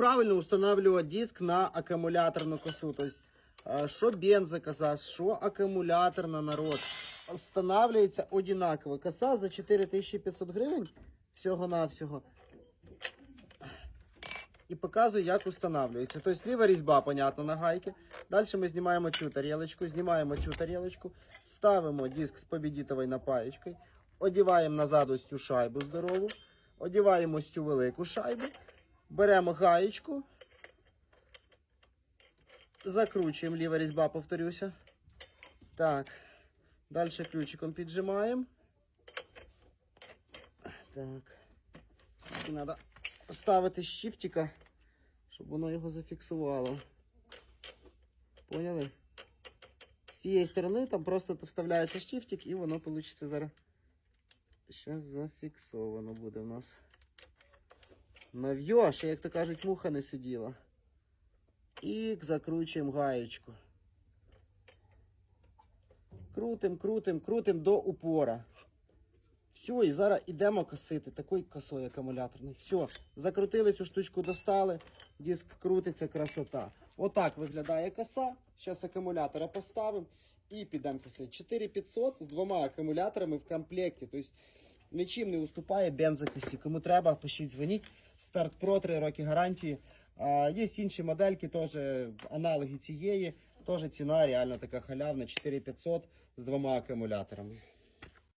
правильно устанавливать диск на аккумуляторную косу. То есть, э, що бензокоса, що акумуляторна народ. Встановлюється одинаково. Коса за 4500 гривень всього-навсього. І показую, як встановлюється. Тобто ліва різьба, понятно, на гайки. Далі ми знімаємо цю тарілочку, знімаємо цю тарілочку, ставимо диск з побідітовою напаєчкою, одіваємо назад ось шайбу здорову, одіваємо ось цю велику шайбу, беремо гаєчку, закручуємо ліва різьба, повторюся. Так. Далі ключиком піджимаємо. Так. І Треба ставити щифтика, щоб воно його зафіксувало. Поняли? З цієї сторони там просто вставляється щифтик і воно вийде зараз. Зараз зафіксовано буде в нас. Ще, як то кажуть, муха не сиділа. І закручуємо гаєчку. Крутим, крутим, крутим до упора. Все, і зараз йдемо косити такою косою акумуляторною. Все, закрутили цю штучку, достали, диск крутиться, красота. Отак виглядає коса. Зараз акумулятора поставимо і підемо косити. 4500 з двома акумуляторами в комплекті. Тобто нічим не уступає бензокосі. Кому треба, пишіть, дзвоніть. Старт Pro 3 роки гарантії. А, є інші модельки, теж аналоги цієї. Теж ціна реально така халявна, 4500 з двома акумуляторами.